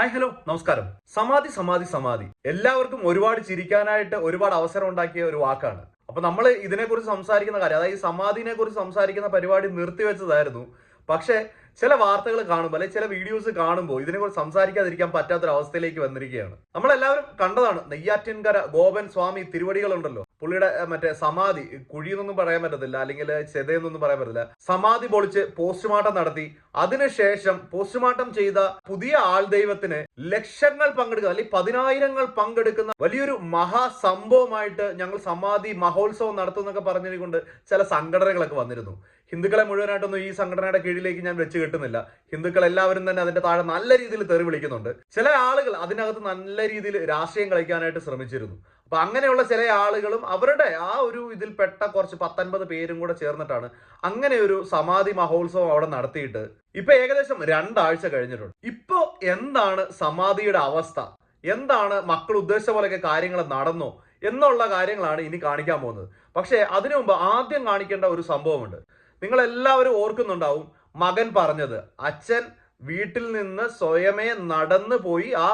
Hi hello നമസ്കാരം. സമാധി സമാധി സമാധി. എല്ലാവർക്കും ഒരുപാട് ചിരിക്കാനായിട്ട് ഒരുപാട് അവസരം ഉണ്ടാക്കിയ ഒരു വാക്കാണ്. അപ്പൊ നമ്മൾ ഇതിനെക്കുറിച്ച് സംസാരിക്കുന്ന കാര്യം അതായത് സമാധിനെ കുറിച്ച് സംസാരിക്കുന്ന പരിപാടി നിർത്തിവെച്ചതായിരുന്നു. പക്ഷേ ചില വാർത്തകൾ കാണുമ്പോൾ അല്ലെങ്കിൽ ചില വീഡിയോസ് കാണുമ്പോൾ ഇതിനെക്കുറിച്ച് സംസാരിക്കാതിരിക്കാൻ പറ്റാത്തൊരവസ്ഥയിലേക്ക് വന്നിരിക്കുകയാണ്. നമ്മളെല്ലാവരും കണ്ടതാണ് നെയ്യാറ്റിൻകര ഗോപൻ സ്വാമി തിരുവടികളുണ്ടല്ലോ. പുള്ളിയുടെ മറ്റേ സമാധി കുഴിയെന്നൊന്നും പറയാൻ പറ്റത്തില്ല അല്ലെങ്കിൽ ചെതയെന്നൊന്നും പറയാൻ പറ്റില്ല സമാധി പൊളിച്ച് പോസ്റ്റ്മോർട്ടം നടത്തി. അതിനുശേഷം പോസ്റ്റ്മോർട്ടം ചെയ്ത പുതിയ ആൾ ദൈവത്തിന് ലക്ഷങ്ങൾ പങ്കെടുക്കുക അല്ലെങ്കിൽ പതിനായിരങ്ങൾ പങ്കെടുക്കുന്ന വലിയൊരു മഹാസംഭവമായിട്ട് ഞങ്ങൾ സമാധി മഹോത്സവം നടത്തുന്നൊക്കെ പറഞ്ഞുകൊണ്ട് ചില സംഘടനകളൊക്കെ വന്നിരുന്നു. ഹിന്ദുക്കളെ മുഴുവനായിട്ടൊന്നും ഈ സംഘടനയുടെ കീഴിലേക്ക് ഞാൻ വെച്ച് കെട്ടുന്നില്ല. ഹിന്ദുക്കൾ എല്ലാവരും തന്നെ അതിന്റെ താഴെ നല്ല രീതിയിൽ തെറി വിളിക്കുന്നുണ്ട്. ചില ആളുകൾ അതിനകത്ത് നല്ല രീതിയിൽ രാഷ്ട്രീയം കളിക്കാനായിട്ട് ശ്രമിച്ചിരുന്നു. അപ്പൊ അങ്ങനെയുള്ള ചില ആളുകളും അവരുടെ ആ ഒരു ഇതിൽപ്പെട്ട കുറച്ച് പത്തൊൻപത് പേരും കൂടെ ചേർന്നിട്ടാണ് അങ്ങനെ ഒരു സമാധി മഹോത്സവം അവിടെ നടത്തിയിട്ട് ഇപ്പൊ ഏകദേശം രണ്ടാഴ്ച കഴിഞ്ഞിട്ടുണ്ട്. ഇപ്പൊ എന്താണ് സമാധിയുടെ അവസ്ഥ? എന്താണ് മക്കൾ ഉദ്ദേശിച്ച പോലെയൊക്കെ കാര്യങ്ങൾ നടന്നോ എന്നുള്ള കാര്യങ്ങളാണ് ഇനി കാണിക്കാൻ പോകുന്നത്. പക്ഷേ അതിനു മുമ്പ് ആദ്യം കാണിക്കേണ്ട ഒരു സംഭവമുണ്ട്. നിങ്ങൾ എല്ലാവരും ഓർക്കുന്നുണ്ടാവും മകൻ പറഞ്ഞത് അച്ഛൻ വീട്ടിൽ നിന്ന് സ്വയമേ നടന്നു പോയി ആ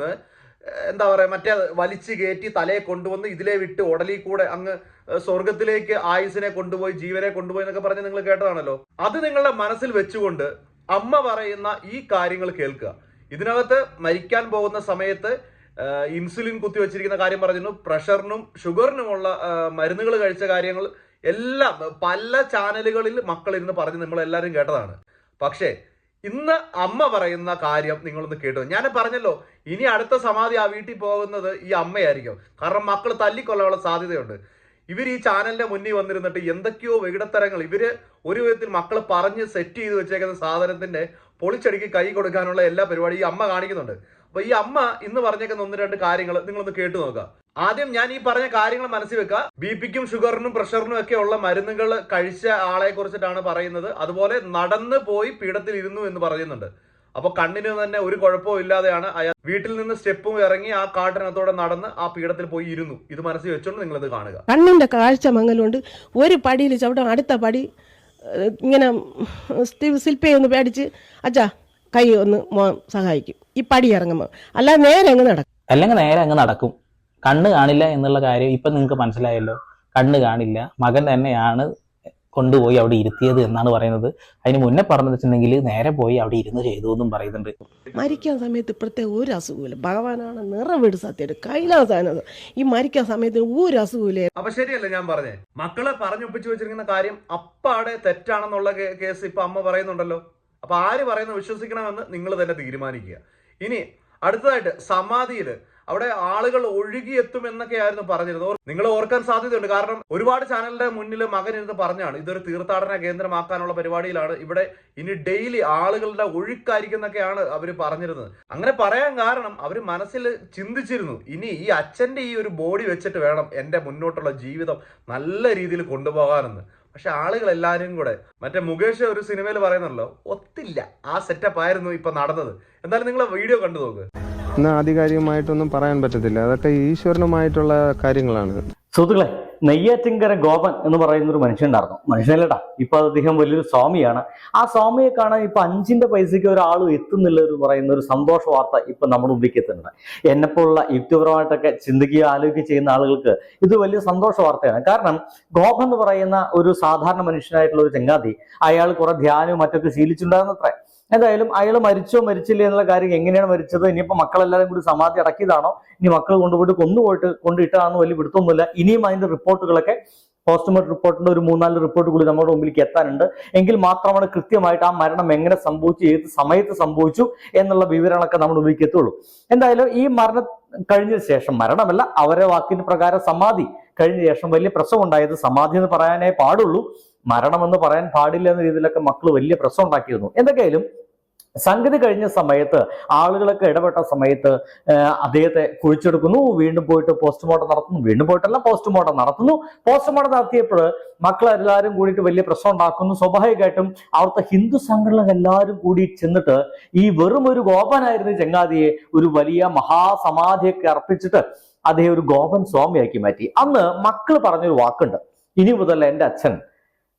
ഏഹ്, എന്താ പറയുക മറ്റേ വലിച്ചു കയറ്റി തലയെ കൊണ്ടുവന്ന് ഇതിലെ വിട്ട് ഉടലിൽ കൂടെ അങ്ങ് സ്വർഗത്തിലേക്ക് ആയുസിനെ കൊണ്ടുപോയി ജീവനെ കൊണ്ടുപോയി എന്നൊക്കെ പറഞ്ഞ് നിങ്ങൾ കേട്ടതാണല്ലോ. അത് നിങ്ങളുടെ മനസ്സിൽ വെച്ചുകൊണ്ട് അമ്മ പറയുന്ന ഈ കാര്യങ്ങൾ കേൾക്കുക. ഇതിനകത്ത് മരിക്കാൻ പോകുന്ന സമയത്ത് ഇൻസുലിൻ കുത്തി വെച്ചിരിക്കുന്ന കാര്യം പറഞ്ഞിരുന്നു. പ്രഷറിനും ഷുഗറിനുമുള്ള മരുന്നുകൾ കഴിച്ച കാര്യങ്ങൾ എല്ലാം പല ചാനലുകളിൽ മക്കൾ ഇരുന്ന് പറഞ്ഞ് നമ്മൾ എല്ലാവരും കേട്ടതാണ്. പക്ഷേ ഇന്ന് അമ്മ പറയുന്ന കാര്യം നിങ്ങളൊന്ന് കേട്ടു. ഞാൻ പറഞ്ഞല്ലോ ഇനി അടുത്ത സമാധി ആ വീട്ടിൽ പോകുന്നത് ഈ അമ്മയായിരിക്കും. കാരണം മക്കൾ തല്ലിക്കൊല്ലാനുള്ള സാധ്യതയുണ്ട്. ഇവർ ഈ ചാനലിന്റെ മുന്നിൽ വന്നിരുന്നിട്ട് എന്തൊക്കെയോ വികടത്തരങ്ങൾ ഇവർ ഒരു വിധത്തിൽ മക്കൾ പറഞ്ഞ് സെറ്റ് ചെയ്ത് വെച്ചേക്കുന്ന സാധനത്തിന്റെ പൊളിച്ചടിക്ക് കൈ കൊടുക്കാനുള്ള എല്ലാ പരിപാടിയും ഈ അമ്മ കാണിക്കുന്നുണ്ട്. അപ്പൊ ഈ അമ്മ ഇന്ന് പറഞ്ഞേക്കുന്ന ഒന്ന് രണ്ട് കാര്യങ്ങൾ നിങ്ങളൊന്ന് കേട്ടു നോക്കുക. ആദ്യം ഞാൻ ഈ പറഞ്ഞ കാര്യങ്ങൾ മനസ്സിൽ വെക്കുക. ബി പിക്കും ഷുഗറിനും പ്രഷറിനും ഒക്കെ ഉള്ള മരുന്നുകൾ കഴിച്ച ആളെ കുറിച്ചിട്ടാണ് പറയുന്നത്. അതുപോലെ നടന്നു പോയി പീഠത്തിൽ ഇരുന്നു എന്ന് പറയുന്നുണ്ട്. അപ്പൊ കണ്ണിന് തന്നെ ഒരു കുഴപ്പവും ഇല്ലാതെയാണ് അയാൾ വീട്ടിൽ നിന്ന് സ്റ്റെപ്പും ഇറങ്ങി ആ കാട്ടിനകത്തോടെ നടന്ന് ആ പീഠത്തിൽ പോയി ഇരുന്നു. ഇത് മനസ്സിൽ വെച്ചോണ്ട് നിങ്ങളിത് കാണുക. കണ്ണിന്റെ കാഴ്ച മങ്ങലുണ്ട് ഒരു പടിയിൽ ചവിട്ടും അടുത്ത പടി ഇങ്ങനെ ശില്പയൊന്ന് പേടിച്ച് അച്ഛാ കൈ ഒന്ന് മോൻ സഹായിക്കും. ഈ പടി ഇറങ്ങുമ്പോൾ അല്ലാതെ നേരെ അങ്ങ് നടക്കും. അല്ലെങ്കിൽ നേരെ അങ്ങ് നടക്കും. കണ്ണ് കാണില്ല എന്നുള്ള കാര്യം ഇപ്പം നിങ്ങൾക്ക് മനസ്സിലായല്ലോ. കണ്ണ് കാണില്ല. മകൻ തന്നെയാണ് കൊണ്ടുപോയി അവിടെ ഇരുത്തിയത് എന്നാണ് പറയുന്നത്. അതിന് മുന്നേ പറഞ്ഞു വെച്ചിട്ടുണ്ടെങ്കിൽ നേരെ പോയി അവിടെ ഇരുന്ന് ചെയ്തു എന്നും പറയുന്നുണ്ട്. മരിക്കാൻ സമയത്ത് ഇപ്പോഴത്തെ ഒരു അസുഖമില്ല ഭഗവാനാണ് നിറവീട് സത്യം. കൈലാസാനത് ഈ മരിക്കാൻ സമയത്ത് ഒരു അസുഖമില്ല അപ്പൊ ശരിയല്ല ഞാൻ പറഞ്ഞേ? മക്കളെ പറഞ്ഞൊപ്പിച്ചു വെച്ചിരിക്കുന്ന കാര്യം അപ്പാടെ തെറ്റാണെന്നുള്ള കേസ് ഇപ്പൊ അമ്മ പറയുന്നുണ്ടല്ലോ. അപ്പൊ ആര് പറയുന്നത് വിശ്വസിക്കണമെന്ന് നിങ്ങൾ തന്നെ തീരുമാനിക്കുക. ഇനി അടുത്തതായിട്ട് സമാധിയിൽ അവിടെ ആളുകൾ ഒഴുകിയെത്തും എന്നൊക്കെ ആയിരുന്നു പറഞ്ഞിരുന്നത്. നിങ്ങൾ ഓർക്കാൻ സാധ്യതയുണ്ട്. കാരണം ഒരുപാട് ചാനലിന്റെ മുന്നിൽ മകൻ ഇരുന്ന് പറഞ്ഞാണ് ഇതൊരു തീർത്ഥാടന കേന്ദ്രമാക്കാനുള്ള പരിപാടിയിലാണ്. ഇവിടെ ഇനി ഡെയിലി ആളുകളുടെ ഒഴുക്കായിരിക്കും എന്നൊക്കെയാണ് അവർ പറഞ്ഞിരുന്നത്. അങ്ങനെ പറയാൻ കാരണം അവർ മനസ്സിൽ ചിന്തിച്ചിരുന്നു ഇനി ഈ അച്ഛന്റെ ഈ ഒരു ബോഡി വെച്ചിട്ട് വേണം എന്റെ മുന്നോട്ടുള്ള ജീവിതം നല്ല രീതിയിൽ കൊണ്ടുപോകാനെന്ന്. പക്ഷെ ആളുകൾ എല്ലാവരും കൂടെ മറ്റേ മുകേഷ് ഒരു സിനിമയിൽ പറയുന്നല്ലോ ഒത്തില്ല ആ സെറ്റപ്പ് ആയിരുന്നു ഇപ്പൊ നടന്നത്. എന്തായാലും നിങ്ങൾ വീഡിയോ കണ്ടു നോക്ക്. ഇന്ന് ആധികാരികമായിട്ടൊന്നും പറയാൻ പറ്റത്തില്ല. അതൊക്കെ ഈശ്വരനുമായിട്ടുള്ള കാര്യങ്ങളാണ്. സുഹൃത്തുക്കളെ നെയ്യാറ്റിങ്കര ഗോപൻ എന്ന് പറയുന്ന ഒരു മനുഷ്യനുണ്ടായിരുന്നു. മനുഷ്യനല്ലടാ ഇപ്പൊ അദ്ദേഹം വലിയൊരു സ്വാമിയാണ്. ആ സ്വാമിയെ കാണാൻ ഇപ്പൊ അഞ്ചിന്റെ പൈസയ്ക്ക് ഒരാളും എത്തുന്നില്ല എന്ന് പറയുന്ന ഒരു സന്തോഷ വാർത്ത ഇപ്പൊ നമ്മുടെ മുമ്പിലേക്ക് എത്തുന്നുണ്ട്. എന്നെപ്പോലുള്ള യുക്തിപരമായിട്ടൊക്കെ ചിന്തിക്കുകയോ ആലോചിക്കുകയോ ചെയ്യുന്ന ആളുകൾക്ക് ഇത് വലിയ സന്തോഷ വാർത്തയാണ്. കാരണം ഗോപൻ എന്ന് പറയുന്ന ഒരു സാധാരണ മനുഷ്യനായിട്ടുള്ള ഒരു ചങ്ങാതി അയാൾ കുറെ ധ്യാനവും മറ്റൊക്കെ ശീലിച്ചിട്ടുണ്ടായിരുന്നത്രേ. എന്തായാലും അയാൾ മരിച്ചോ മരിച്ചില്ലേ എന്നുള്ള കാര്യം എങ്ങനെയാണ് മരിച്ചത്? ഇനിയിപ്പോ മക്കളെല്ലാവരും കൂടി സമാധി അടക്കിയതാണോ? ഇനി മക്കൾ കൊണ്ടുപോയിട്ട് കൊന്നുപോയിട്ട് കൊണ്ടിട്ടാണെന്ന് വലിയ പിടുത്തൊന്നുമില്ല ഇനിയും അതിന്റെ റിപ്പോർട്ടുകളൊക്കെ പോസ്റ്റ്മോർട്ടം റിപ്പോർട്ടിന്റെ ഒരു മൂന്നാൽ റിപ്പോർട്ട് കൂടി നമ്മുടെ മുമ്പിലേക്ക് എത്താനുണ്ട്. എങ്കിൽ മാത്രമാണ് കൃത്യമായിട്ട് ആ മരണം എങ്ങനെ സംഭവിച്ചു ഏത് സമയത്ത് സംഭവിച്ചു എന്നുള്ള വിവരങ്ങളൊക്കെ നമ്മുടെ മുമ്പിലേക്ക് എത്തുള്ളൂ. എന്തായാലും ഈ മരണം കഴിഞ്ഞ ശേഷം മരണമല്ല അവരെ വാക്കിന് പ്രകാരം സമാധി കഴിഞ്ഞ ശേഷം വലിയ പ്രശ്നം ഉണ്ടായത് സമാധി എന്ന് പറയാനേ പാടുള്ളൂ. മരണമെന്ന് പറയാൻ പാടില്ല എന്ന രീതിയിലൊക്കെ മക്കൾ വലിയ പ്രശ്നം ഉണ്ടാക്കിയിരുന്നു. എന്തൊക്കെയായാലും സംഗതി കഴിഞ്ഞ സമയത്ത് ആളുകളൊക്കെ ഇടപെട്ട സമയത്ത് അദ്ദേഹത്തെ കുഴിച്ചെടുക്കുന്നു വീണ്ടും പോയിട്ട് പോസ്റ്റ്മോർട്ടം നടത്തുന്നു വീണ്ടും പോയിട്ടല്ല പോസ്റ്റ്മോർട്ടം നടത്തുന്നു. പോസ്റ്റ്മോർട്ടം നടത്തിയപ്പോൾ മക്കളെല്ലാവരും കൂടിയിട്ട് വലിയ പ്രശ്നം ഉണ്ടാക്കുന്നു. സ്വാഭാവികമായിട്ടും അവിടുത്തെ ഹിന്ദു സംഘടനകൾ എല്ലാവരും കൂടി ചെന്നിട്ട് ഈ വെറും ഒരു ഗോപനായിരുന്ന ചങ്ങാതിയെ ഒരു വലിയ മഹാസമാധിയൊക്കെ അർപ്പിച്ചിട്ട് അദ്ദേഹം ഒരു ഗോപൻ സ്വാമിയാക്കി മാറ്റി. അന്ന് മക്കൾ പറഞ്ഞൊരു വാക്കുണ്ട്. ഇനി മുതൽ എന്റെ അച്ഛൻ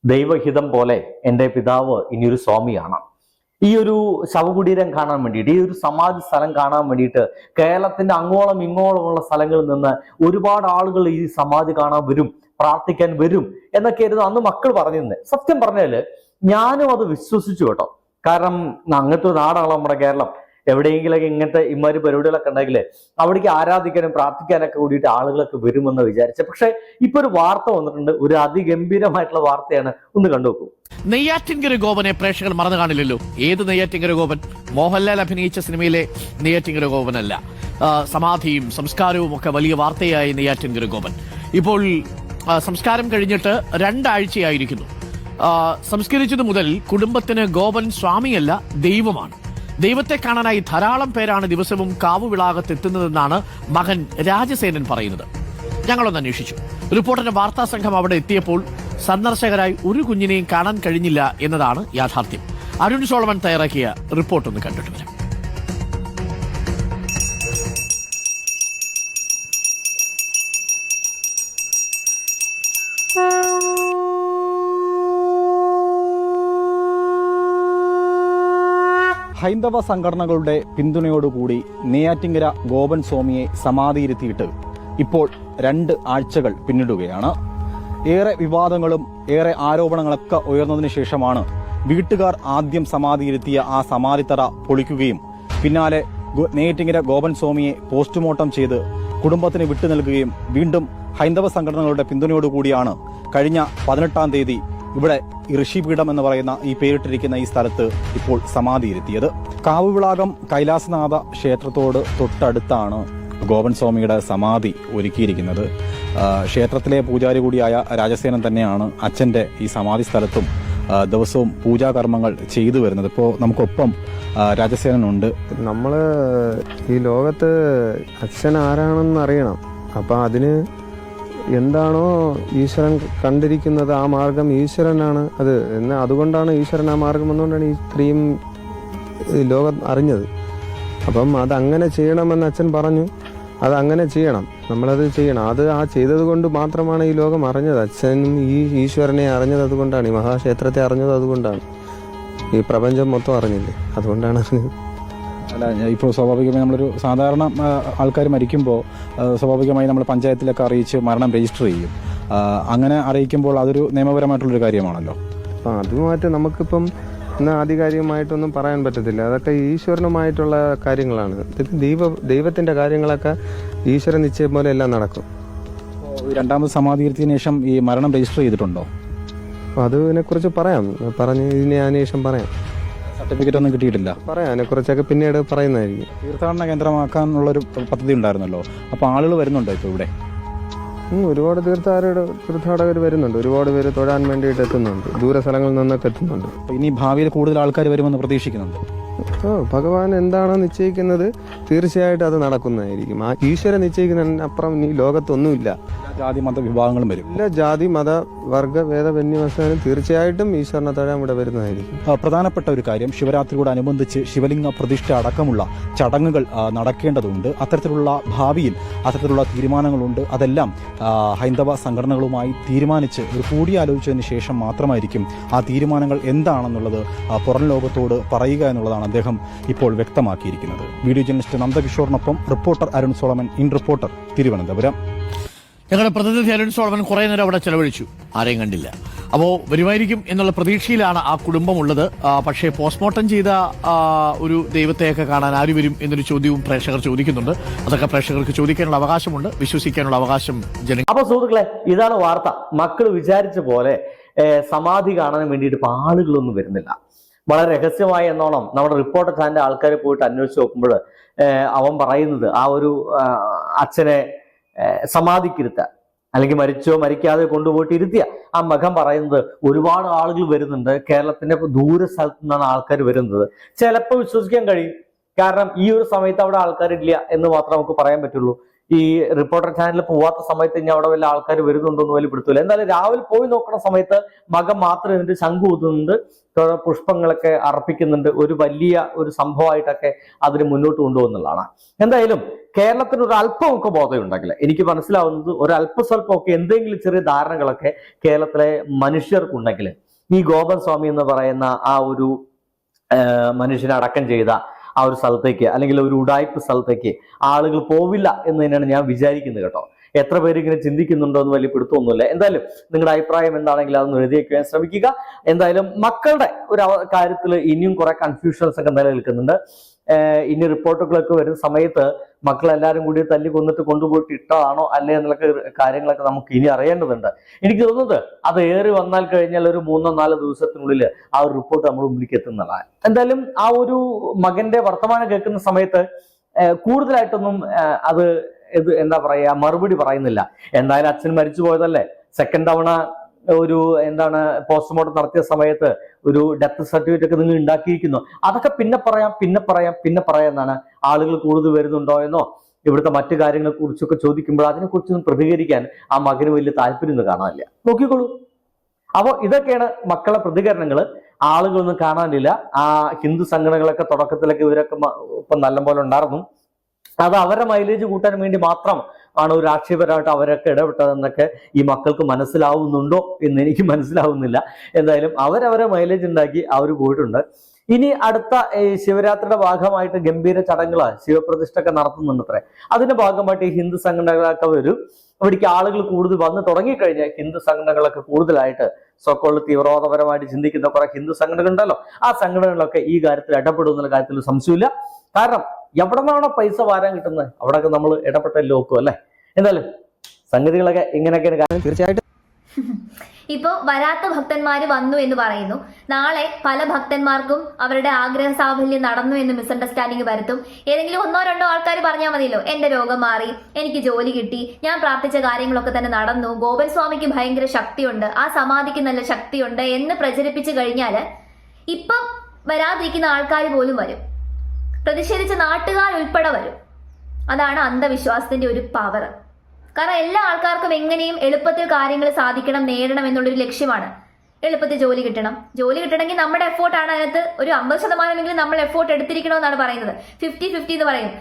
ദൈവഹിതം പോലെ എന്റെ പിതാവ് ഇനിയൊരു സ്വാമിയാണ്. ഈ ഒരു ശവകുടീരം കാണാൻ വേണ്ടിയിട്ട് ഈ ഒരു സമാധി സ്ഥലം കാണാൻ വേണ്ടിയിട്ട് കേരളത്തിന്റെ അങ്ങോളം ഇങ്ങോളമുള്ള സ്ഥലങ്ങളിൽ നിന്ന് ഒരുപാട് ആളുകൾ ഈ സമാധി കാണാൻ വരും പ്രാർത്ഥിക്കാൻ വരും എന്നൊക്കെയായിരുന്നു അന്ന് മക്കൾ പറഞ്ഞിരുന്നത് സത്യം പറഞ്ഞാൽ ഞാനും അത് വിശ്വസിച്ചു കേട്ടോ. കാരണം അങ്ങനത്തെ ഒരു നാടാണല്ലോ നമ്മുടെ കേരളം. എവിടെയെങ്കിലൊക്കെ ഇങ്ങനത്തെ ഇമാതിരി പരിപാടികളൊക്കെ ഉണ്ടെങ്കിൽ അവിടേക്ക് ആരാധിക്കാനും പ്രാർത്ഥിക്കാനൊക്കെ കൂടിയിട്ട് ആളുകളൊക്കെ വരുമെന്ന് വിചാരിച്ച. പക്ഷെ ഇപ്പൊ ഒരു വാർത്ത വന്നിട്ടുണ്ട്. ഒരു അതിഗംഭീരമായിട്ടുള്ള വാർത്തയാണ്. ഒന്ന് കണ്ടുനോക്കൂ നെയ്യാറ്റിൻകര ഗോപനെ പ്രേക്ഷകർ മറന്നു കാണില്ലല്ലോ. ഏത് നെയ്യാറ്റിൻകര ഗോപൻ? മോഹൻലാൽ അഭിനയിച്ച സിനിമയിലെ നെയ്യാറ്റിൻകര ഗോപനല്ല. സമാധിയും സംസ്കാരവും ഒക്കെ വലിയ വാർത്തയായി നെയ്യാറ്റിൻകര ഗോപൻ. ഇപ്പോൾ സംസ്കാരം കഴിഞ്ഞിട്ട് രണ്ടാഴ്ചയായിരിക്കുന്നു. സംസ്കരിച്ചത് മുതൽ കുടുംബത്തിന് ഗോപൻ സ്വാമിയല്ല ദൈവമാണ്. ദൈവത്തെ കാണാനായി ധാരാളം പേരാണ് ദിവസവും കാവുവിളാകത്ത് എത്തുന്നതെന്നാണ് മകൻ രാജസേനൻ പറയുന്നത്. ഞങ്ങളൊന്ന് അന്വേഷിച്ചു. റിപ്പോർട്ടറിന്റെ വാർത്താ സംഘം അവിടെ എത്തിയപ്പോൾ സന്ദർശകരായി ഒരു കുഞ്ഞിനെയും കാണാൻ കഴിഞ്ഞില്ല എന്നതാണ് യാഥാർത്ഥ്യം. അരുൺ സോളമൻ തയ്യാറാക്കിയ റിപ്പോർട്ടൊന്ന് കണ്ടിട്ടുണ്ട് ഹൈന്ദവ സംഘടനകളുടെ പിന്തുണയോടുകൂടി നെയ്യാറ്റിങ്കര ഗോപൻ സ്വാമിയെ സമാധിയിരുത്തിയിട്ട് ഇപ്പോൾ രണ്ട് ആഴ്ചകൾ പിന്നിടുകയാണ്. ഏറെ വിവാദങ്ങളും ഏറെ ആരോപണങ്ങളൊക്കെ ഉയർന്നതിന് ശേഷമാണ് വീട്ടുകാർ ആദ്യം സമാധിയിരുത്തിയ ആ സമാധിത്തറ പൊളിക്കുകയും പിന്നാലെ നെയ്യാറ്റിങ്കര ഗോപൻ സ്വാമിയെ പോസ്റ്റ്മോർട്ടം ചെയ്ത് കുടുംബത്തിന് വിട്ടു നൽകുകയും വീണ്ടും ഹൈന്ദവ സംഘടനകളുടെ പിന്തുണയോടുകൂടിയാണ് കഴിഞ്ഞ പതിനെട്ടാം തീയതി ഇവിടെ ഋഷിപീഠം എന്ന് പറയുന്ന ഈ പേരിട്ടിരിക്കുന്ന ഈ സ്ഥലത്ത് ഇപ്പോൾ സമാധിയിരുത്തിയത് കാവുവിളാകം കൈലാസനാഥ ക്ഷേത്രത്തോട് തൊട്ടടുത്താണ് ഗോപൻ സ്വാമിയുടെ സമാധി ഒരുക്കിയിരിക്കുന്നത്. ക്ഷേത്രത്തിലെ പൂജാരി കൂടിയായ രാജസേനൻ തന്നെയാണ് അച്ഛന്റെ ഈ സമാധി സ്ഥലത്തും ദിവസവും പൂജാകർമ്മങ്ങൾ ചെയ്തു വരുന്നത്. ഇപ്പോൾ നമുക്കൊപ്പം രാജസേനനുണ്ട്. നമ്മൾ ഈ ലോകത്ത് അച്ഛൻ ആരാണെന്ന് അറിയണം. അപ്പം അതിന് എന്താണോ ഈശ്വരൻ കണ്ടിരിക്കുന്നത് ആ മാർഗം ഈശ്വരനാണ്. അത് എന്നാൽ അതുകൊണ്ടാണ് ഈശ്വരൻ ആ മാർഗം എന്നുകൊണ്ടാണ് ഈ സ്ത്രീയും ലോകം അറിഞ്ഞത്. അപ്പം അത് അങ്ങനെ ചെയ്യണമെന്ന് അച്ഛൻ പറഞ്ഞു. അത് അങ്ങനെ ചെയ്യണം. നമ്മളത് ചെയ്യണം. അത് ആ ചെയ്തത് കൊണ്ട് മാത്രമാണ് ഈ ലോകം അറിഞ്ഞത്. അച്ഛനും ഈ ഈശ്വരനെ അറിഞ്ഞത് അതുകൊണ്ടാണ്. ഈ മഹാക്ഷേത്രത്തെ അറിഞ്ഞത് അതുകൊണ്ടാണ്. ഈ പ്രപഞ്ചം മൊത്തം അറിഞ്ഞില്ലേ? അതുകൊണ്ടാണ് അറിഞ്ഞത്. അല്ല ഇപ്പോൾ സ്വാഭാവികമായി നമ്മളൊരു സാധാരണ ആൾക്കാർ മരിക്കുമ്പോൾ സ്വാഭാവികമായി നമ്മൾ പഞ്ചായത്തിലൊക്കെ അറിയിച്ച് മരണം രജിസ്റ്റർ ചെയ്യും. അങ്ങനെ അറിയിക്കുമ്പോൾ അതൊരു നിയമപരമായിട്ടുള്ളൊരു കാര്യമാണല്ലോ. അപ്പം അതുമായിട്ട് നമുക്കിപ്പം ഇന്ന് ആധികാരികമായിട്ടൊന്നും പറയാൻ പറ്റത്തില്ല. അതൊക്കെ ഈശ്വരനുമായിട്ടുള്ള കാര്യങ്ങളാണ്. ദൈവ ദൈവത്തിന്റെ കാര്യങ്ങളൊക്കെ ഈശ്വര നിശ്ചയം പോലെ എല്ലാം നടക്കും. രണ്ടാമത് സമാധീകരിച്ചതിന് ശേഷം ഈ മരണം രജിസ്റ്റർ ചെയ്തിട്ടുണ്ടോ? അപ്പോൾ അതിനെക്കുറിച്ച് പറയാം. പറഞ്ഞ് ഇതിനെ അതിനുശേഷം പറയാം. സർട്ടിഫിക്കറ്റ് ഒന്നും കിട്ടിയിട്ടില്ല. പറയാം അതിനെക്കുറിച്ചൊക്കെ പിന്നീട് പറയുന്നതായിരിക്കും. തീർത്ഥാടന കേന്ദ്രമാക്കാനുള്ളൊരു പദ്ധതി ഉണ്ടായിരുന്നല്ലോ. അപ്പോൾ ആളുകൾ വരുന്നുണ്ടോ ഇപ്പോൾ ഇവിടെ? ഉം, ഒരുപാട് തീർത്ഥാടകർ തീർത്ഥാടകർ വരുന്നുണ്ട്. ഒരുപാട് പേര് തൊഴാൻ വേണ്ടിയിട്ട് എത്തുന്നുണ്ട്. ദൂര സ്ഥലങ്ങളിൽ നിന്നൊക്കെ എത്തുന്നുണ്ട്. അപ്പോൾ ഇനി ഭാവിയിൽ കൂടുതൽ ആൾക്കാർ വരുമെന്ന് പ്രതീക്ഷിക്കുന്നുണ്ട്. ഭഗവാൻ എന്താണോ നിശ്ചയിക്കുന്നത്? തീർച്ചയായിട്ടും അത് നടക്കുന്നതായിരിക്കും. ആ ഈശ്വരൻ നിശ്ചയിക്കുന്നതിനപ്പുറം ഈ ലോകത്തൊന്നുമില്ല. ജാതി മത വിഭാഗങ്ങളും വരും. എല്ലാ ജാതി മത വർഗ വേദ വന്യവസാനം തീർച്ചയായിട്ടും ഈശ്വരനെ തൊഴാൻ ഇവിടെ വരുന്നതായിരിക്കും. പ്രധാനപ്പെട്ട ഒരു കാര്യം ശിവരാത്രിയോടനുബന്ധിച്ച് ശിവലിംഗ പ്രതിഷ്ഠ അടക്കമുള്ള ചടങ്ങുകൾ നടക്കേണ്ടതുണ്ട്. അത്തരത്തിലുള്ള ഭാവിയിൽ അത്തരത്തിലുള്ള തീരുമാനങ്ങളുണ്ട്. അതെല്ലാം ഹൈന്ദവ സംഘടനകളുമായി തീരുമാനിച്ച് ഒരു കൂടിയാലോചിച്ചതിന് ശേഷം മാത്രമായിരിക്കും ആ തീരുമാനങ്ങൾ എന്താണെന്നുള്ളത് പുറം ലോകത്തോട് പറയുക എന്നുള്ളതാണ് അദ്ദേഹം ഇപ്പോൾ വ്യക്തമാക്കിയിരിക്കുന്നത്. Video journalist നന്ദകിഷോറിനൊപ്പം reporter Arun Solomon in reporter Thiruvananthapuram. ഞങ്ങളുടെ പ്രതിനിധി അരുൺ സോളമൻ കുറേ നേരം അവിടെ ചെലവഴിച്ചു. ആരെയും കണ്ടില്ല. അപ്പോൾ വരുമായിരിക്കും എന്നുള്ള പ്രതീക്ഷയിലാണ് ആ കുടുംബമുള്ളത് പക്ഷേ പോസ്റ്റ്മോർട്ടം ചെയ്ത ഒരു ദൈവത്തെയൊക്കെ കാണാൻ ആര് വരും എന്നൊരു ചോദ്യവും പ്രേക്ഷകർ ചോദിക്കുന്നുണ്ട്. അതൊക്കെ പ്രേക്ഷകർക്ക് ചോദിക്കാനുള്ള അവകാശമുണ്ട്. വിശ്വസിക്കാനുള്ള അവകാശം ജന അപ്പൊ സുഹൃത്തുക്കളെ ഇതാണ് വാർത്ത. മക്കൾ വിചാരിച്ച പോലെ സമാധി കാണാൻ വേണ്ടിയിട്ട് ഇപ്പൊ ആളുകളൊന്നും വരുന്നില്ല. വളരെ രഹസ്യമായി എന്നോണം നമ്മുടെ റിപ്പോർട്ടർ ഖാന്റെ ആൾക്കാർ പോയിട്ട് അന്വേഷിച്ച് നോക്കുമ്പോൾ അവൻ പറയുന്നത് ആ ഒരു അച്ഛനെ സമാധിക്കിരുത്ത അല്ലെങ്കിൽ മരിച്ചോ മരിക്കാതെ കൊണ്ടുപോയിട്ട് ഇരുത്തിയ. ആ മകം പറയുന്നത് ഒരുപാട് ആളുകൾ വരുന്നുണ്ട്. കേരളത്തിന്റെ ദൂര സ്ഥലത്തു നിന്നാണ് ആൾക്കാർ വരുന്നത്. ചിലപ്പോൾ വിശ്വസിക്കാൻ കഴിയും. കാരണം ഈ ഒരു സമയത്ത് അവിടെ ആൾക്കാരില്ല എന്ന് മാത്രം നമുക്ക് പറയാൻ പറ്റുള്ളൂ. ഈ റിപ്പോർട്ടർ ചാനൽ പോവാത്ത സമയത്ത് ഇനി അവിടെ വല്ല ആൾക്കാർ വരുന്നുണ്ടോന്ന് വലിയ പിടുത്തില്ല എന്തായാലും രാവിലെ പോയി നോക്കുന്ന സമയത്ത് മകൻ മാത്രം എന്നിട്ട് ശംഖു ഊതുന്നുണ്ട്. പുഷ്പങ്ങളൊക്കെ അർപ്പിക്കുന്നുണ്ട്. ഒരു വലിയ ഒരു സംഭവമായിട്ടൊക്കെ അതിന് മുന്നോട്ട് കൊണ്ടുപോകുന്നുള്ളതാണ്. എന്തായാലും കേരളത്തിന് ഒരു അല്പമൊക്കെ ബോധമുണ്ടെങ്കിൽ എനിക്ക് മനസ്സിലാവുന്നത് ഒരു അല്പസ്വല്പമൊക്കെ എന്തെങ്കിലും ചെറിയ ധാരണകളൊക്കെ കേരളത്തിലെ മനുഷ്യർക്കുണ്ടെങ്കിൽ ഈ ഗോപൻ സ്വാമി എന്ന് പറയുന്ന ആ ഒരു മനുഷ്യനെ അടക്കം ചെയ്ത ആ ഒരു സ്ഥലത്തേക്ക് അല്ലെങ്കിൽ ഒരു ഉടായ്പ സ്ഥലത്തേക്ക് ആളുകൾ പോവില്ല എന്ന് തന്നെയാണ് ഞാൻ വിചാരിക്കുന്നത് കേട്ടോ. എത്ര പേര് ഇങ്ങനെ ചിന്തിക്കുന്നുണ്ടോ എന്ന് വലിയ പിടുത്തമൊന്നുമില്ല. എന്തായാലും നിങ്ങളുടെ അഭിപ്രായം എന്താണെങ്കിലും അതൊന്ന് എഴുതി വയ്ക്കാൻ ശ്രമിക്കുക. എന്തായാലും മക്കളുടെ ഒരു കാര്യത്തിൽ ഇനിയും കുറെ കൺഫ്യൂഷൻസ് ഒക്കെ നിലനിൽക്കുന്നുണ്ട്. ഇനി റിപ്പോർട്ടുകളൊക്കെ വരുന്ന സമയത്ത് മക്കളെല്ലാരും കൂടി തല്ലി കൊന്നിട്ട് കൊണ്ടുപോയിട്ട് ഇട്ടതാണോ അല്ലേ എന്നുള്ള കാര്യങ്ങളൊക്കെ നമുക്ക് ഇനി അറിയേണ്ടതുണ്ട്. എനിക്ക് തോന്നുന്നത് അത് ഏറി വന്നാൽ കഴിഞ്ഞാൽ ഒരു മൂന്നോ നാലോ ദിവസത്തിനുള്ളിൽ ആ ഒരു റിപ്പോർട്ട് നമ്മൾ മുമ്പിലേക്ക് എത്തുന്നതാണ്. എന്തായാലും ആ ഒരു മകന്റെ വർത്തമാനം കേൾക്കുന്ന സമയത്ത് കൂടുതലായിട്ടൊന്നും അത് എന്താ പറയാ മറുപടി പറയുന്നില്ല. എന്തായാലും അച്ഛൻ മരിച്ചു പോയതല്ലേ സെക്കൻഡ് തവണ ഒരു എന്താണ് പോസ്റ്റ്മോർട്ടം നടത്തിയ സമയത്ത് ഒരു ഡെത്ത് സർട്ടിഫിക്കറ്റ് ഒക്കെ നിങ്ങൾ ഉണ്ടാക്കിയിരിക്കുന്നു. അതൊക്കെ പിന്നെ പറയാം പിന്നെ പറയാം പിന്നെ പറയാം എന്നാണ് ആളുകൾ കൂടുതൽ വരുന്നുണ്ടോ എന്നോ ഇവിടുത്തെ മറ്റു കാര്യങ്ങളെ കുറിച്ചൊക്കെ ചോദിക്കുമ്പോൾ അതിനെക്കുറിച്ചൊന്നും പ്രതികരിക്കാൻ ആ മകന് വലിയ താല്പര്യമൊന്നും കാണാനില്ല. നോക്കിക്കോളൂ. അപ്പോൾ ഇതൊക്കെയാണ് മക്കളെ പ്രതികരണങ്ങൾ. ആളുകളൊന്നും കാണാനില്ല. ആ ഹിന്ദു സംഘടനകളൊക്കെ തുടക്കത്തിലൊക്കെ ഇവരൊക്കെ ഇപ്പം നല്ലപോലെ ഉണ്ടായിരുന്നു. അത് അവരുടെ മൈലേജ് കൂട്ടാൻ വേണ്ടി മാത്രം ആണ് രാഷ്ട്രീയപരമായിട്ട് അവരൊക്കെ ഇടപെട്ടതെന്നൊക്കെ ഈ മക്കൾക്ക് മനസ്സിലാവുന്നുണ്ടോ എന്ന് എനിക്ക് മനസ്സിലാവുന്നില്ല. എന്തായാലും അവരവരെ മൈലേജ് ഉണ്ടാക്കി അവർ പോയിട്ടുണ്ട്. ഇനി അടുത്ത ഈ ശിവരാത്രിയുടെ ഭാഗമായിട്ട് ഗംഭീര ചടങ്ങുകൾ ശിവപ്രതിഷ്ഠ ഒക്കെ നടത്തുന്നുണ്ട് അത്രേ അതിന്റെ ഭാഗമായിട്ട് ഈ ഹിന്ദു സംഘടനകളൊക്കെ വരും. ഇവിടേക്ക് ആളുകൾ കൂടുതൽ വന്നു തുടങ്ങിക്കഴിഞ്ഞാൽ ഹിന്ദു സംഘടനകളൊക്കെ കൂടുതലായിട്ട് സോക്കോൾ തീവ്രവാദപരമായിട്ട് ചിന്തിക്കുന്ന കുറെ ഹിന്ദു സംഘടനകൾ ഉണ്ടല്ലോ ആ സംഘടനകളൊക്കെ ഈ കാര്യത്തിൽ ഇടപെടും എന്നുള്ള കാര്യത്തിൽ സംശയമില്ല കാരണം എവിടെ നിന്നാണോ പൈസ വാരാൻ കിട്ടുന്നത് അവിടെയൊക്കെ നമ്മൾ ഇടപെട്ടല്ലേ നോക്കും അല്ലേ? എന്തായാലും സംഗതികളൊക്കെ ഇങ്ങനെയൊക്കെയാണ്. തീർച്ചയായിട്ടും ഇപ്പോൾ വരാത്ത ഭക്തന്മാർ വന്നു എന്ന് പറയുന്നു. നാളെ പല ഭക്തന്മാർക്കും അവരുടെ ആഗ്രഹ സാഫല്യം നടന്നു എന്ന് മിസ്അണ്ടർസ്റ്റാൻഡിങ് വരുത്തും. ഏതെങ്കിലും ഒന്നോ രണ്ടോ ആൾക്കാർ പറഞ്ഞാൽ മതിയല്ലോ എന്റെ രോഗം മാറി എനിക്ക് ജോലി കിട്ടി ഞാൻ പ്രാർത്ഥിച്ച കാര്യങ്ങളൊക്കെ തന്നെ നടന്നു ഗോപൻ സ്വാമിക്ക് ഭയങ്കര ശക്തിയുണ്ട് ആ സമാധിക്ക് നല്ല ശക്തിയുണ്ട് എന്ന് പ്രചരിപ്പിച്ചു കഴിഞ്ഞാൽ ഇപ്പം വരാതിരിക്കുന്ന ആൾക്കാർ പോലും വരും. പ്രതിഷേധിച്ച നാട്ടുകാർ ഉൾപ്പെടെ വരും. അതാണ് അന്ധവിശ്വാസത്തിന്റെ ഒരു പവർ കാരണം എല്ലാ ആൾക്കാർക്കും എങ്ങനെയും എളുപ്പത്തിൽ കാര്യങ്ങൾ സാധിക്കണം നേടണം എന്നുള്ളൊരു ലക്ഷ്യമാണ്. എളുപ്പത്തിൽ ജോലി കിട്ടണം. ജോലി കിട്ടണമെങ്കിൽ നമ്മുടെ എഫോർട്ടാണ് അതിനകത്ത് ഒരു അമ്പത് ശതമാനമെങ്കിലും നമ്മൾ എഫോർട്ട് എടുത്തിരിക്കണമെന്നാണ് പറയുന്നത്. ഫിഫ്റ്റി ഫിഫ്റ്റി എന്ന് പറയും.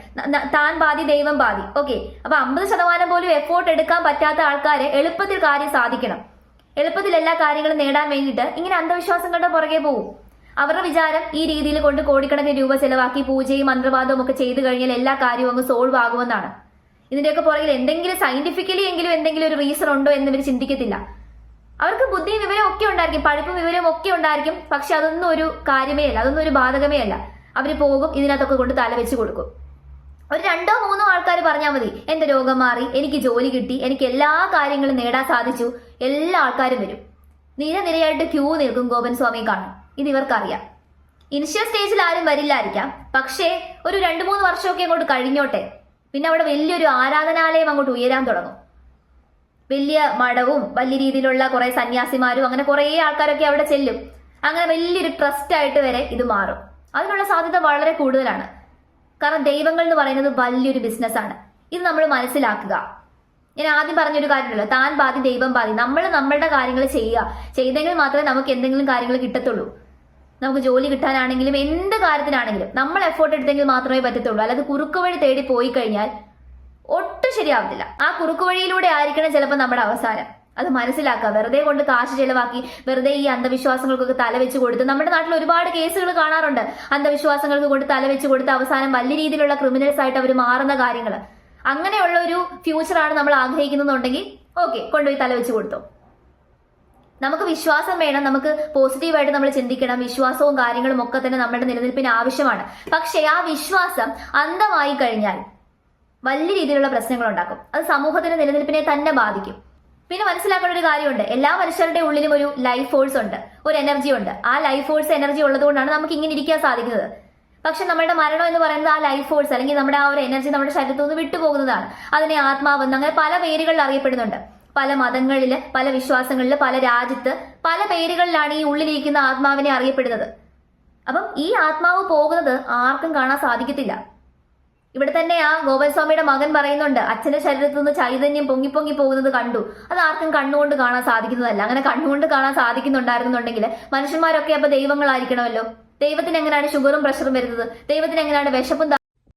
താൻ ബാധി ദൈവം ബാധി. ഓക്കെ അപ്പൊ അമ്പത് ശതമാനം പോലും എഫോർട്ട് എടുക്കാൻ പറ്റാത്ത ആൾക്കാരെ എളുപ്പത്തിൽ കാര്യം സാധിക്കണം. എളുപ്പത്തിൽ എല്ലാ കാര്യങ്ങളും നേടാൻ വേണ്ടിയിട്ട് ഇങ്ങനെ അന്ധവിശ്വാസങ്ങളുടെ പുറകെ പോകും അവരുടെ വിചാരം ഈ രീതിയിൽ കൊണ്ട് കോടിക്കണക്കിന് രൂപ ചെലവാക്കി പൂജയും മന്ത്രവാദവും ഒക്കെ ചെയ്തു കഴിഞ്ഞാൽ എല്ലാ കാര്യവും അങ്ങ് സോൾവ് ആകുമെന്നാണ്. ഇതിന്റെയൊക്കെ പുറകിൽ എന്തെങ്കിലും സയന്റിഫിക്കലി എങ്കിലും എന്തെങ്കിലും ഒരു റീസൺ ഉണ്ടോ എന്ന് ഇവർ ചിന്തിക്കത്തില്ല. അവർക്ക് ബുദ്ധിയും വിവരവും ഒക്കെ ഉണ്ടായിരിക്കും പഠിപ്പും വിവരവും ഒക്കെ ഉണ്ടായിരിക്കും പക്ഷെ അതൊന്നും ഒരു കാര്യമേ അല്ല അതൊന്നും ഒരു ബാധകമേ അല്ല. അവർ പോകും ഇതിനകത്തൊക്കെ കൊണ്ട് തല വെച്ച് കൊടുക്കും. ഒരു രണ്ടോ മൂന്നോ ആൾക്കാർ പറഞ്ഞാൽ മതി എന്റെ രോഗം മാറി? എനിക്ക് ജോലി കിട്ടി എനിക്ക് എല്ലാ കാര്യങ്ങളും നേടാൻ സാധിച്ചു. എല്ലാ ആൾക്കാരും വരും. നിരനിരയായിട്ട് ക്യൂ നിൽക്കും ഗോപൻ സ്വാമിയെ കാണും ഇത് ഇവർക്കറിയാം. ഇനിഷ്യൽ സ്റ്റേജിൽ ആരും വരില്ലായിരിക്കാം പക്ഷേ ഒരു രണ്ട് മൂന്ന് വർഷമൊക്കെ അങ്ങോട്ട് കഴിഞ്ഞോട്ടെ. പിന്നെ അവിടെ വലിയൊരു ആരാധനാലയം അങ്ങോട്ട് ഉയരാൻ തുടങ്ങും. വലിയ മഠവും വലിയ രീതിയിലുള്ള കുറെ സന്യാസിമാരും അങ്ങനെ കുറെ ആൾക്കാരൊക്കെ അവിടെ ചെല്ലും. അങ്ങനെ വലിയൊരു ട്രസ്റ്റ് ആയിട്ട് വരെ ഇത് മാറും. അതിനുള്ള സാധ്യത വളരെ കൂടുതലാണ്. കാരണം ദൈവങ്ങൾ എന്ന് പറയുന്നത് വലിയൊരു ബിസിനസ്സാണ് ഇത് നമ്മൾ മനസ്സിലാക്കുക. ഞാൻ ആദ്യം പറഞ്ഞൊരു കാര്യമല്ലോ താൻ ബാധി ദൈവം ബാധി നമ്മൾ നമ്മളുടെ കാര്യങ്ങൾ ചെയ്യുക. ചെയ്തെങ്കിൽ മാത്രമേ നമുക്ക് എന്തെങ്കിലും കാര്യങ്ങൾ കിട്ടത്തുള്ളൂ. നമുക്ക് ജോലി കിട്ടാനാണെങ്കിലും എന്ത് കാര്യത്തിനാണെങ്കിലും നമ്മൾ എഫേർട്ട് എടുത്തെങ്കിൽ മാത്രമേ പറ്റത്തുള്ളൂ. അല്ലാതെ കുറുക്ക് വഴി തേടി പോയി കഴിഞ്ഞാൽ ഒട്ടും ശരിയാവത്തില്ല. ആ കുറുക്ക് വഴിയിലൂടെ ആയിരിക്കണം ചിലപ്പോൾ നമ്മുടെ അവസാനം. അത് മനസ്സിലാക്കുക. വെറുതെ കൊണ്ട് കാശ് ചെലവാക്കി വെറുതെ ഈ അന്ധവിശ്വാസങ്ങൾക്കൊക്കെ തലവെച്ച് കൊടുത്ത് നമ്മുടെ നാട്ടിൽ ഒരുപാട് കേസുകൾ കാണാറുണ്ട്. അന്ധവിശ്വാസങ്ങൾക്ക് കൊണ്ട് തലവെച്ച് കൊടുത്ത് അവസാനം വലിയ രീതിയിലുള്ള ക്രിമിനൽസ് ആയിട്ട് അവർ മാറുന്ന കാര്യങ്ങൾ അങ്ങനെയുള്ള ഒരു ഫ്യൂച്ചറാണ് നമ്മൾ ആഗ്രഹിക്കുന്നുണ്ടെങ്കിൽ ഓക്കെ കൊണ്ടുപോയി തലവെച്ച് കൊടുത്തോ. നമുക്ക് വിശ്വാസം വേണം നമുക്ക് പോസിറ്റീവായിട്ട് നമ്മൾ ചിന്തിക്കണം വിശ്വാസവും കാര്യങ്ങളും ഒക്കെ തന്നെ നമ്മുടെ നിലനിൽപ്പിന് ആവശ്യമാണ്. പക്ഷേ ആ വിശ്വാസം അന്ധമായി കഴിഞ്ഞാൽ വലിയ രീതിയിലുള്ള പ്രശ്നങ്ങൾ ഉണ്ടാക്കും. അത് സമൂഹത്തിന്റെ നിലനിൽപ്പിനെ തന്നെ ബാധിക്കും. പിന്നെ മനസ്സിലാക്കേണ്ട ഒരു കാര്യമുണ്ട്. എല്ലാ മനുഷ്യരുടെ ഉള്ളിലും ഒരു ലൈഫ് ഫോഴ്സ് ഉണ്ട് ഒരു എനർജി ഉണ്ട്. ആ ലൈഫ് ഫോഴ്സ് എനർജി ഉള്ളതുകൊണ്ടാണ് നമുക്ക് ഇങ്ങനെ ഇരിക്കാൻ സാധിക്കുന്നത്. പക്ഷെ നമ്മുടെ മരണം എന്ന് പറയുന്നത് ആ ലൈഫ് ഫോഴ്സ് അല്ലെങ്കിൽ നമ്മുടെ ആ ഒരു എനർജി നമ്മുടെ ശരീരത്തിൽ നിന്ന് വിട്ടുപോകുന്നതാണ്. അതിനെ ആത്മാവെന്ന് അങ്ങനെ പല പേരുകളിൽ അറിയപ്പെടുന്നുണ്ട്. പല മതങ്ങളിൽ പല വിശ്വാസങ്ങളിൽ പല രാജ്യത്ത് പല പേരുകളിലാണ് ഈ ഉള്ളിലിരിക്കുന്ന ആത്മാവിനെ അറിയപ്പെടുന്നത്. അപ്പം ഈ ആത്മാവ് പോകുന്നത് ആർക്കും കാണാൻ സാധിക്കത്തില്ല. ഇവിടെ തന്നെ ആ ഗോപാലസ്വാമിയുടെ മകൻ പറയുന്നുണ്ട് അച്ഛന്റെ ശരീരത്തിൽ നിന്ന് ചൈതന്യം പൊങ്ങി പൊങ്ങി പോകുന്നത് കണ്ടു. അത് ആർക്കും കണ്ണുകൊണ്ട് കാണാൻ സാധിക്കുന്നതല്ല. അങ്ങനെ കണ്ണുകൊണ്ട് കാണാൻ സാധിക്കുന്നുണ്ടായിരുന്നുണ്ടെങ്കിൽ മനുഷ്യന്മാരൊക്കെ അപ്പൊ ദൈവങ്ങളായിരിക്കണമല്ലോ. ദൈവത്തിന് എങ്ങനെയാണ് ഷുഗറും പ്രഷറും വരുന്നത്? ദൈവത്തിന് എങ്ങനെയാണ് വിശപ്പും